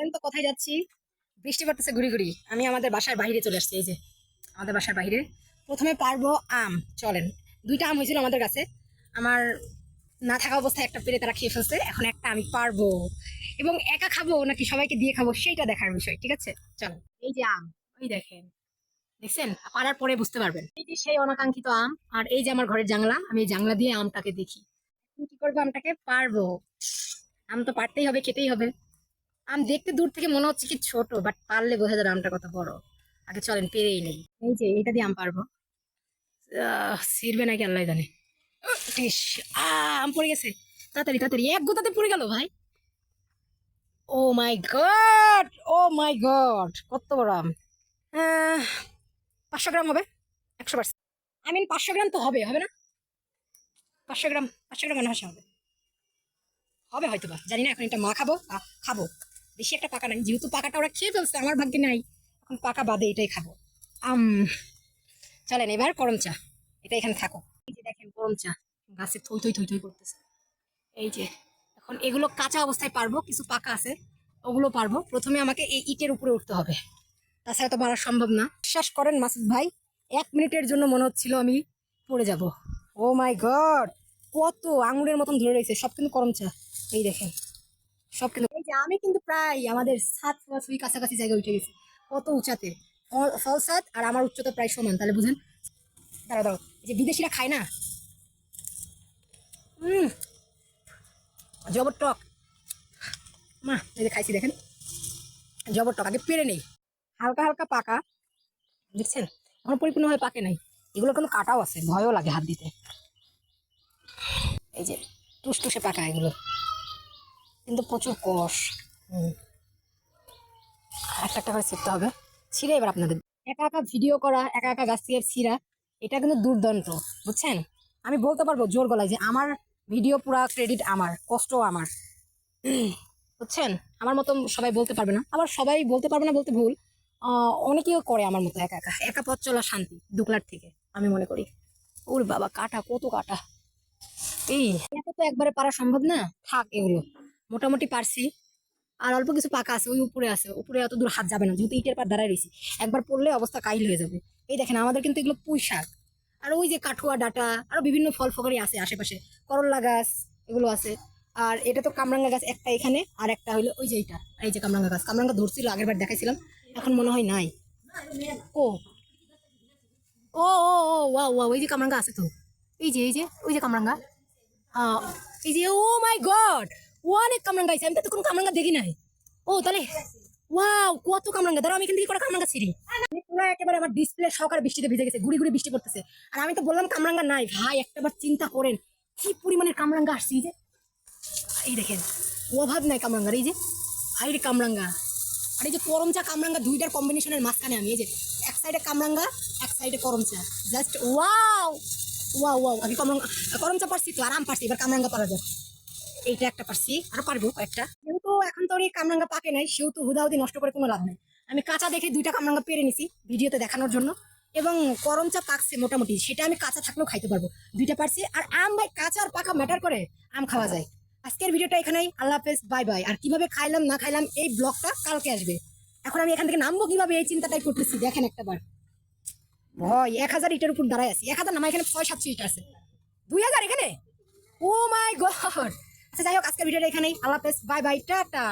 বলেন তো, কোথায় যাচ্ছি? বৃষ্টি পড়তেছে ঘুরি ঘুরি। আমি আমাদের বাসার বাইরে চলে আসছি, এই যে। আমাদের বাসার বাইরে। প্রথমে পারব আম, চলেন। দুইটা আম হয়েছিল আমাদের কাছে। আমার না থাকা অবস্থায় একটা পেরে তারা খেয়ে ফেলছে। এখন একটা আমি পারব। এবং একা খাব নাকি সবাইকে দিয়ে খাব, সেইটা দেখার বিষয়, ঠিক আছে? চলো এই যে আম, ওই দেখেন। দেখছেন? পারার পরে বুঝতে পারবেন। এই যে সেই অনাকাঙ্ক্ষিত আম, আর এই যে আমার ঘরের জানলা, আমি জানলা দিয়ে আমটাকে দেখি। কি করব আমটাকে? পারব। আম তো পারতেই হবে, খেতেই হবে। আম দেখতে দূর থেকে মনে হচ্ছে কি ছোট বাট পারলে বোঝা যাবে আমটা কত বড়। আগে চলেন পেরেই নেই। এই যে এটা দিয়ে আম পারব। ছিঁড়বে নাকি আল্লাহ জানে। আম পড়ে গেছে। তাড়াতাড়ি তাড়াতাড়ি এক গোতাতে পড়ে গেল ভাই। ও মাই গড ও মাই গড কত বড় আম। পাঁচশো গ্রাম হবে একশো পার্সেন্ট। আই মিন পাঁচশো গ্রাম তো হবে হবে না? পাঁচশো গ্রাম পাঁচশো গ্রাম মনে হয় হবে। হবে হয়তো বা জানি না এখন এটা মা খাব খাব। বেশি একটা পাকা নাই। যেহেতু পাকাটা ওরা খেয়ে ফেলছে, আমার ভাগ্যে নাই। এখন পাকা বাদে এটাই খাব। আম, চলেন এবার করম চা। এটা এখানে থাকো। এই যে দেখেন করম চা। গাছে থই থই থই থই করতেছে। এই যে, এখন এগুলো কাঁচা অবস্থায় পারব, কিছু পাকা আছে, ওগুলো পারব। প্রথমে আমাকে এই ইটের উপরে উঠতে হবে। তাছাড়া তো পারা সম্ভব না। বিশ্বাস করেন মাসুদ ভাই, এক মিনিটের জন্য মনে হচ্ছিল আমি পড়ে যাব। ও মাই গড, কত আঙুরের মতন ধরে রয়েছে। সব কিন্তু করম চা। এই দেখেন, সব কিন্তু আমি কিন্তু প্রায় আমাদের সাত ছুঁই কাছাকাছি জায়গায় উঠে গেছি। কত উঁচাতে? ফল- সাত আর আমার উচ্চতা প্রায় সমান, তাহলে বুঝেন? দাঁড়া এই যে বিদেশিরা খায় না? জবর টক। মা, এই যে খাইছি, দেখেন। জবর টক, আগে পেরে নেই। হালকা হালকা পাকা, দেখছেন? এখন পরিপূর্ণভাবে পাকে নাই। এগুলো কিন্তু কাটাও আছে, ভয়ও লাগে হাত দিতে। এই যে টুসটুসে পাকা এগুলো। কিন্তু প্রচুর কষ। একটা একটা করে ছিঁড়তে হবে। ছিঁড়ে এবার আপনাদের একা একা ভিডিও করা একা একা গাছ থেকে ছিঁড়া এটা কিন্তু দুর্দান্ত বুঝছেন? আমি বলতে পারব জোর গলায় যে আমার ভিডিও পুরা ক্রেডিট আমার কষ্ট আমার। বুঝছেন? আমার মতো সবাই বলতে পারবে না। আবার সবাই বলতে পারবে না বলতে ভুল। আহ, অনেকেও করে আমার মতো একা একা। একা পথ চলা শান্তি দুকলার থেকে আমি মনে করি। ওর বাবা কাটা কত কাটা। এই এত তো একবারে পারা সম্ভব না। থাক এগুলো। মোটামুটি পারছি। আর অল্প কিছু পাকা আছে, ওই উপরে আছে। উপরে অত দূর হাত যাবে না, যেহেতু ইটের পার দাঁড়ায় রয়েছি। একবার পড়লে অবস্থা কাইল হয়ে যাবে। এই দেখেন, আমাদের কিন্তু এগুলো পুঁই শাক। আর ওই যে কাঠুয়া, ডাটা, আরও বিভিন্ন ফল ফকারি আছে আশেপাশে। করল্লা গাছ, এগুলো আছে। আর এটা তো কামরাঙ্গা গাছ, একটা এখানে, আর একটা হলো ওই যে এইটা, এই যে কামরাঙ্গা গাছ। কামরাঙ্গা ধরছিল আগের বার দেখাইছিলাম। এখন মনে হয় নাই। ও ও ও ও ওয়া ওয়া ওই যে কামরাঙ্গা আছে তো। এই যে এই যে, ওই যে কামরাঙ্গা। হ্যাঁ এই যে, ও মাই গড! অনেক কামরাঙ্গা আছে, আমি তো কোনো কামরাঙ্গা দেখি নাই। ও, তাহলে, ওয়াও, কত কামরাঙ্গা। ধরো আমি এখান থেকে করে কামরাঙ্গা ছিড়ি। পুরো একেবারে আমার ডিসপ্লে বৃষ্টিতে ভিজে গেছে বৃষ্টি পড়তেছে। আর আমি তো বললাম কামরাঙ্গা নাই। ভাই, একটাবার চিন্তা করেন, কি পরিমাণের কামরাঙ্গা আসছে এই যে? এই দেখেন, অভাব নাই কামরাঙ্গার, এই যে। কামরাঙ্গা। আর এই যে করমচা কামরাঙ্গা দুইটার কম্বিনেশনের মাঝখানে আমি, এই যে, এক সাইডে কামরাঙ্গা, এক সাইডে করমচা জাস্ট ওয়াও ওয়াও ওয়াও আমি কামরাঙ্গা করমচা পারছি তো, আরাম পারছি, এবার কামরাঙ্গা পারা যায় এইটা একটা পারছি, আরও পারব কয়েকটা। যেহেতু এখন তো এই কামরাঙ্গা পাকে নাই, সেহেতু হুদাহুদি নষ্ট করে কোনো লাভ নাই। আমি কাঁচা দেখে দুইটা কামরাঙ্গা পেরে নিছি ভিডিওতে দেখানোর জন্য। এবং করম করমচা পাকছে মোটামুটি, সেটা আমি কাঁচা থাকলেও খাইতে পারব। দুইটা পারছি, আর আম ভাই, কাঁচা আর পাকা ম্যাটার করে, আম খাওয়া যায়। আজকের ভিডিওটা এখানেই, আল্লাহ হাফেজ বাই বাই আর কীভাবে খাইলাম, না খাইলাম, এই ব্লগটা কালকে আসবে। এখন আমি এখান থেকে নামবো কীভাবে, এই চিন্তাটাই করতেছি, দেখেন একটা বার ভয়, এক হাজার ইটের উপর দাঁড়ায় আছি। এক হাজার না, আমার এখানে ছয়, সাতশো ইট আছে। দুই হাজার এখানে? ও মাই গড আচ্ছা যাই হোক আজকের ভিডিওটা এখানেই। আল্লাহ হাফেজ। Bye bye tata.